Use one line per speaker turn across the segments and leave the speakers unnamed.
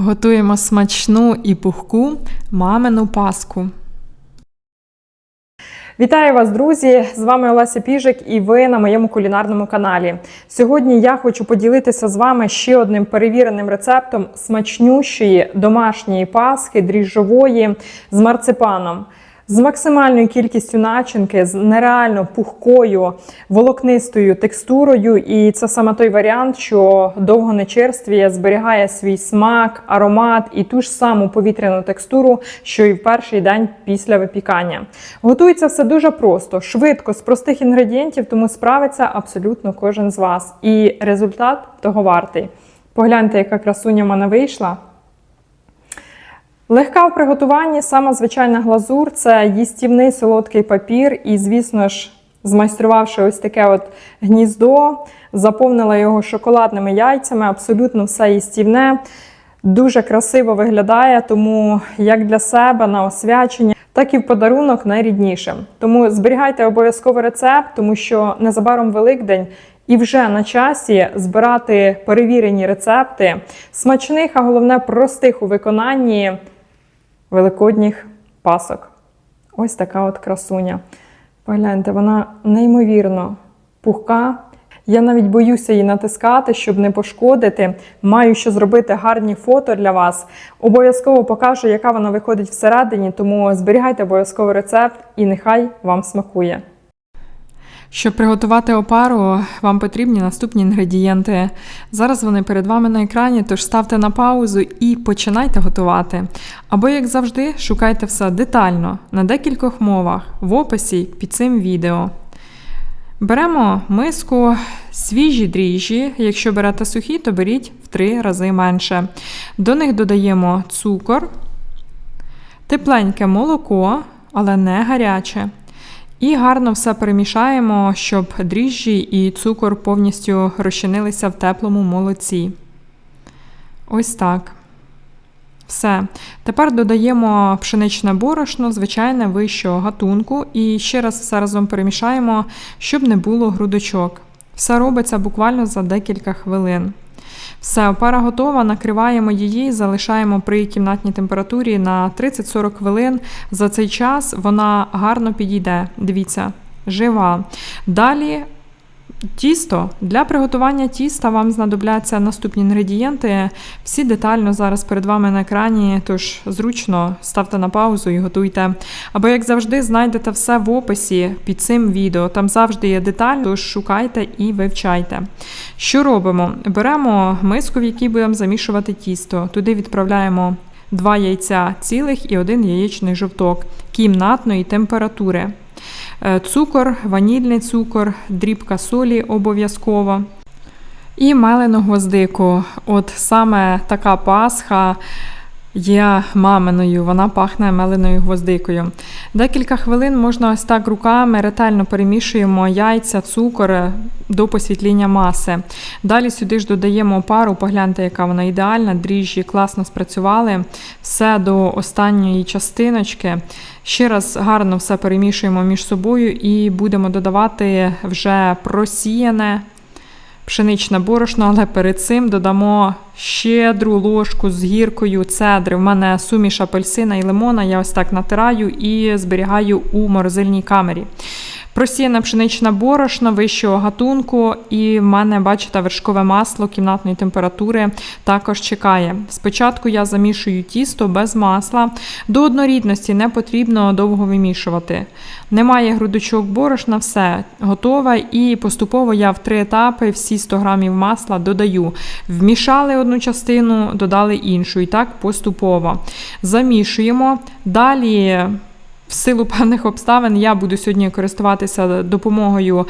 Готуємо смачну і пухку мамину паску.
Вітаю вас, друзі! З вами Олеся Піжик і ви на моєму кулінарному каналі. Сьогодні я хочу поділитися з вами ще одним перевіреним рецептом смачнющої домашньої паски дріжджової з марципаном. З максимальною кількістю начинки, з нереально пухкою волокнистою текстурою, і це саме той варіант, що довго не черствіє, зберігає свій смак, аромат і ту ж саму повітряну текстуру, що і в перший день після випікання. Готується все дуже просто, швидко, з простих інгредієнтів, тому справиться абсолютно кожен з вас. І результат того вартий. Погляньте, яка красуня в мене вийшла. Легка в приготуванні, сама звичайна глазур це їстівний солодкий папір, і, звісно ж, змайструвавши ось таке от гніздо, заповнила його шоколадними яйцями, абсолютно все їстівне. Дуже красиво виглядає, тому як для себе на освячення, так і в подарунок найріднішим. Тому зберігайте обов'язково рецепт, тому що незабаром Великдень і вже на часі збирати перевірені рецепти смачних, а головне простих у виконанні великодніх пасок. Ось така от красуня. Погляньте, вона неймовірно пухка. Я навіть боюся її натискати, щоб не пошкодити. Маю що зробити гарні фото для вас. Обов'язково покажу, яка вона виходить всередині, тому зберігайте обов'язково рецепт і нехай вам смакує.
Щоб приготувати опару, вам потрібні наступні інгредієнти. Зараз вони перед вами на екрані, тож ставте на паузу і починайте готувати. Або, як завжди, шукайте все детально на декількох мовах в описі під цим відео. Беремо миску, свіжі дріжджі. Якщо берете сухі, то беріть в 3 рази менше. До них додаємо цукор, тепленьке молоко, але не гаряче. І гарно все перемішаємо, щоб дріжджі і цукор повністю розчинилися в теплому молоці. Ось так. Все. Тепер додаємо пшеничне борошно, звичайне вищого гатунку, і ще раз все разом перемішаємо, щоб не було грудочок. Все робиться буквально за декілька хвилин. Все, опара готова, накриваємо її, залишаємо при кімнатній температурі на 30-40 хвилин. За цей час вона гарно підійде. Дивіться, жива. Далі. Тісто для приготування тіста вам знадобляться наступні інгредієнти. Всі детально зараз перед вами на екрані, тож зручно ставте на паузу і готуйте. Або, як завжди, знайдете все в описі під цим відео. Там завжди є деталь, тож шукайте і вивчайте. Що робимо? Беремо миску, в якій будемо замішувати тісто. Туди відправляємо два яйця цілих і один яєчний жовток кімнатної температури. Е, цукор, ванільний цукор, дрібка солі обов'язково. І мелену гвоздику. От саме така пасха є маминою, вона пахне меленою гвоздикою. Декілька хвилин можна ось так руками ретельно перемішуємо яйця, цукор до посвітління маси. Далі сюди ж додаємо пару, погляньте, яка вона ідеальна, дріжджі класно спрацювали. Все до останньої частиночки. Ще раз гарно все перемішуємо між собою і будемо додавати вже просіяне пшеничне борошно, але перед цим додамо щедру ложку з гіркою цедри. В мене суміш апельсина і лимона. Я ось так натираю і зберігаю у морозильній камері. Просіяне пшеничне борошно вищого гатунку, і в мене, бачите, вершкове масло кімнатної температури також чекає. Спочатку я замішую тісто без масла. До однорідності не потрібно довго вимішувати. Немає грудочок борошна, все готове. І поступово я в три етапи всі 100 грамів масла додаю. Вмішали одну частину, додали іншу. І так поступово. Замішуємо. Далі. В силу певних обставин я буду сьогодні користуватися допомогою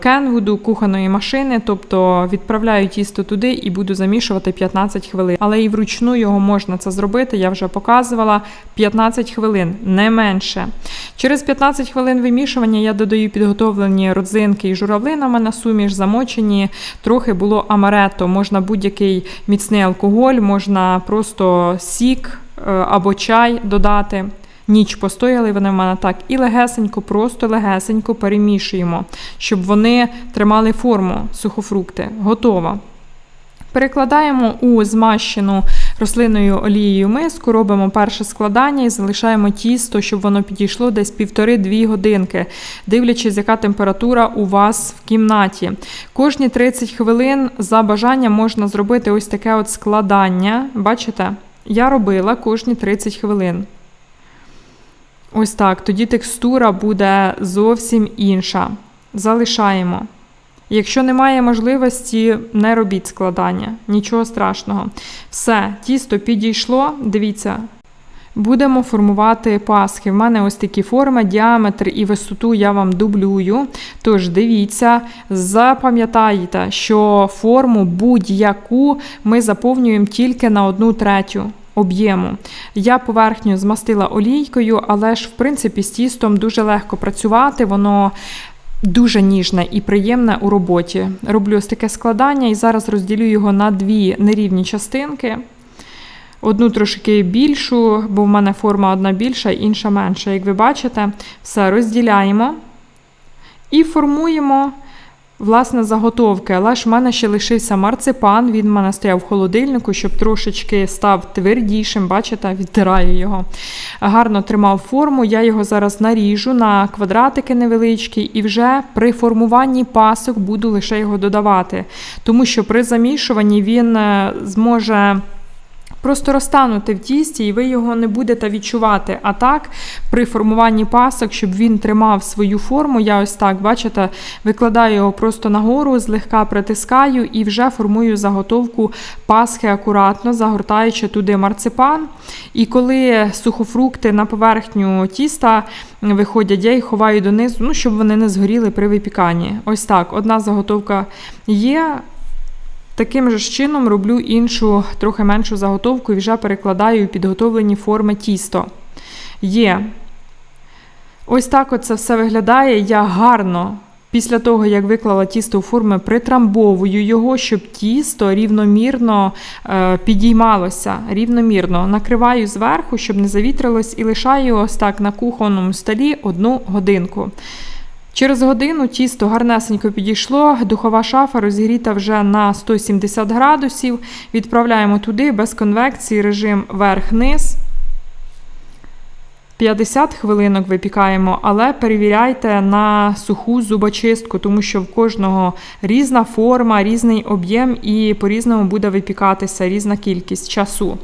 Кенвуду, кухонної машини, тобто відправляю тісто туди і буду замішувати 15 хвилин. Але і вручну його можна це зробити, я вже показувала 15 хвилин, не менше. Через 15 хвилин вимішування я додаю підготовлені родзинки і журавлинами на суміш, замочені. Трохи було амаретто, можна будь-який міцний алкоголь, можна просто сік е, або чай додати. Ніч постояли вони в мене так і легесенько, просто легесенько перемішуємо, щоб вони тримали форму сухофрукти. Готово. Перекладаємо у змащену рослинною олією миску, робимо перше складання і залишаємо тісто, щоб воно підійшло десь півтори-дві годинки, дивлячись, яка температура у вас в кімнаті. Кожні 30 хвилин за бажанням можна зробити ось таке от складання. Бачите? Я робила кожні 30 хвилин. Ось так. Тоді текстура буде зовсім інша. Залишаємо. Якщо немає можливості, не робіть складання, нічого страшного. Все, тісто підійшло. Дивіться, будемо формувати пасхи. В мене ось такі форми, діаметр і висоту я вам дублюю. Тож дивіться, запам'ятайте, що форму будь-яку ми заповнюємо тільки на одну третю. Об'єму. Я поверхню змастила олійкою, але ж, в принципі, з тістом дуже легко працювати, воно дуже ніжне і приємне у роботі. Роблю ось таке складання і зараз розділю його на дві нерівні частинки. Одну трошки більшу, бо в мене форма одна більша, інша менша. Як ви бачите, все розділяємо і формуємо. Власне, заготовки, але ж в мене ще лишився марципан, він в мене стояв в холодильнику, щоб трошечки став твердішим, бачите, відтираю його. Гарно тримав форму, я його зараз наріжу на квадратики невеличкі і вже при формуванні пасок буду лише його додавати. Тому що при замішуванні він е, зможе. Просто розтанути в тісті, і ви його не будете відчувати. А так, при формуванні пасок, щоб він тримав свою форму, я ось так, бачите, викладаю його просто нагору, злегка притискаю і вже формую заготовку пасхи акуратно, загортаючи туди марципан. І коли сухофрукти на поверхню тіста виходять, я їх ховаю донизу, ну, щоб вони не згоріли при випіканні. Ось так, одна заготовка є. Таким же ж чином роблю іншу, трохи меншу заготовку і вже перекладаю у підготовлені форми тісто. Є. Ось так оце все виглядає. Я гарно, після того, як виклала тісто у форми, притрамбовую його, щоб тісто рівномірно е, підіймалося. Рівномірно накриваю зверху, щоб не завітрилось, і лишаю ось так на кухонному столі одну годинку. Через годину тісто гарнесенько підійшло, духова шафа розігріта вже на 170 градусів. Відправляємо туди без конвекції режим верх-низ. 50 хвилинок випікаємо, але перевіряйте на суху зубочистку, тому що в кожного різна форма, різний об'єм і по-різному буде випікатися різна кількість часу.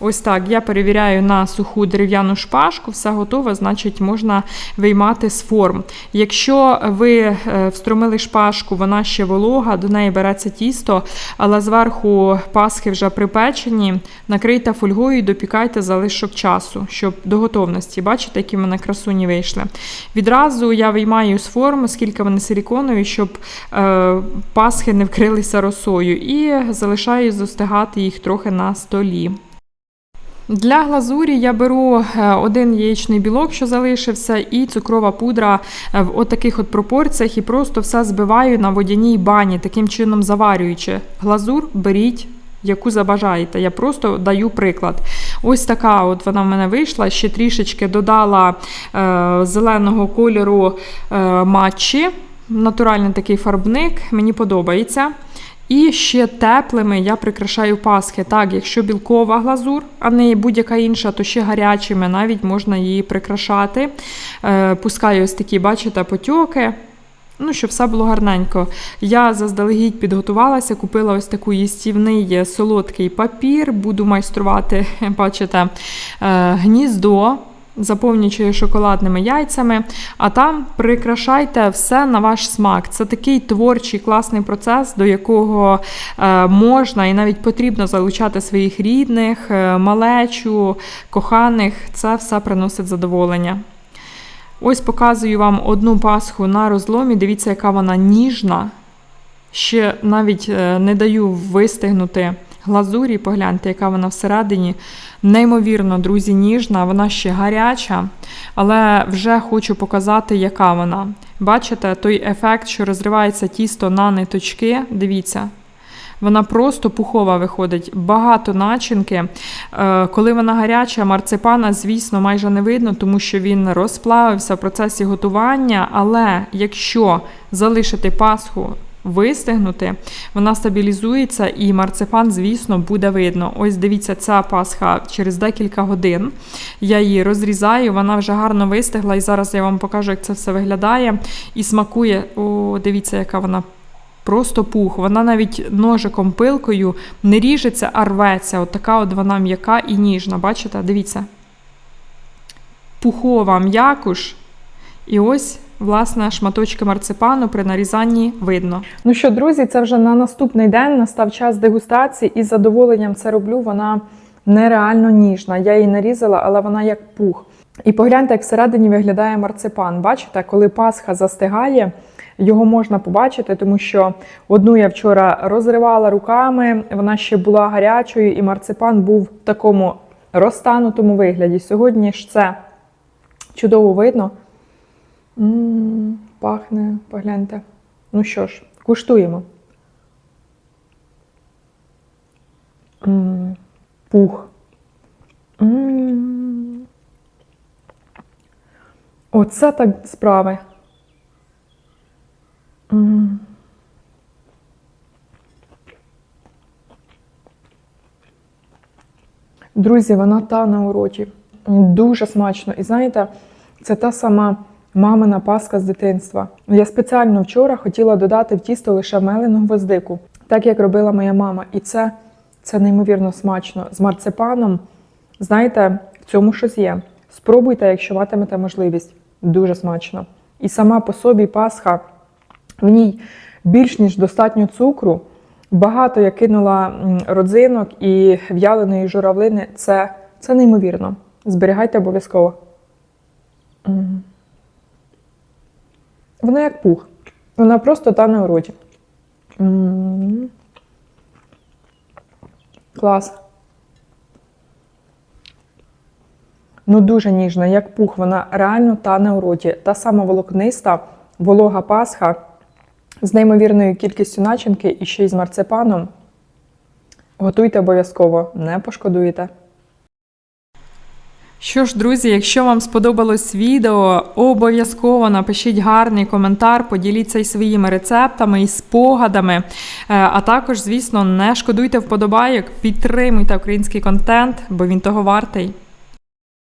Ось так, я перевіряю на суху дерев'яну шпажку, все готове, значить можна виймати з форм. Якщо ви е, встромили шпажку, вона ще волога, до неї береться тісто, але зверху пасхи вже припечені, накрийте фольгою і допікайте залишок часу, щоб до готовності. Бачите, які в мене красуні вийшли. Відразу я виймаю з форм, оскільки вони силіконові, щоб е, пасхи не вкрилися росою, і залишаю застигати їх трохи на столі. Для глазурі я беру е, один яєчний білок, що залишився, і цукрова пудра е, в отаких от пропорціях, і просто все збиваю на водяній бані, таким чином заварюючи. Глазур беріть. Яку забажаєте, я просто даю приклад. Ось така от вона в мене вийшла. Ще трішечки додала е, зеленого кольору е, матчі. Натуральний такий фарбник, мені подобається. І ще теплими я прикрашаю пасхи. Так, якщо білкова глазур, а не будь-яка інша, то ще гарячими навіть можна її прикрашати. Е, пускаю ось такі, бачите, потьоки. Ну, щоб все було гарненько. Я заздалегідь підготувалася, купила ось таку їстівний солодкий папір, буду майструвати, бачите, е, гніздо заповнюючи шоколадними яйцями, а там прикрашайте все на ваш смак. Це такий творчий класний процес, до якого е, можна і навіть потрібно залучати своїх рідних, е, малечу, коханих. Це все приносить задоволення. Ось показую вам одну пасху на розломі. Дивіться, яка вона ніжна. Ще навіть е, не даю вистигнути глазурі, погляньте, яка вона всередині. Неймовірно, друзі, ніжна, вона ще гаряча, але вже хочу показати, яка вона. Бачите, той ефект, що розривається тісто на ниточки. Дивіться. Вона просто пухова виходить, багато начинки. Е, коли вона гаряча, марципана, звісно, майже не видно, тому що він розплавився в процесі готування. Але якщо залишити пасху вистигнути, вона стабілізується і марципан, звісно, буде видно. Ось дивіться, ця пасха через декілька годин. Я її розрізаю, вона вже гарно вистигла, і зараз я вам покажу, як це все виглядає. І смакує. О, дивіться, яка вона. Просто пух. Вона навіть ножиком пилкою не ріжеться, а рветься. От така от вона м'яка і ніжна. Бачите? Дивіться. Пухова м'якуш. І ось, власне, шматочки марципану при нарізанні видно.
Ну що, друзі, це вже на наступний день настав час дегустації, і з задоволенням це роблю. Вона нереально ніжна. Я її нарізала, але вона як пух. І погляньте, як всередині виглядає марципан. Бачите, коли Пасха застигає, його можна побачити, тому що одну я вчора розривала руками, вона ще була гарячою, і марципан був в такому розтанутому вигляді. Сьогодні ж це чудово видно. М, пахне, погляньте. Ну що ж, куштуємо. М, Пух. М. Оце так справи. М. Друзі, вона тане у роті. Дуже смачно. І знаєте, це та сама мамина паска з дитинства. Я спеціально вчора хотіла додати в тісто лише мелену гвоздику, так як робила моя мама. І це, це неймовірно смачно. З марципаном, знаєте, в цьому щось є. Спробуйте, якщо матимете можливість. Дуже смачно. І сама по собі пасха, в ній більш ніж достатньо цукру. Багато я кинула родзинок і в'яленої журавлини. Це, це неймовірно. Зберігайте обов'язково. Вона як пух. Вона просто тане у роті. Клас. Ну, дуже ніжна, як пух, вона реально тане у роті. Та сама волокниста, волога пасха з неймовірною кількістю начинки і ще й з марципаном. Готуйте обов'язково, не пошкодуєте.
Що ж, друзі, якщо вам сподобалось відео, обов'язково напишіть гарний коментар, поділіться й своїми рецептами і спогадами. Е, А також, звісно, не шкодуйте вподобайок, підтримуйте український контент, бо він того вартий.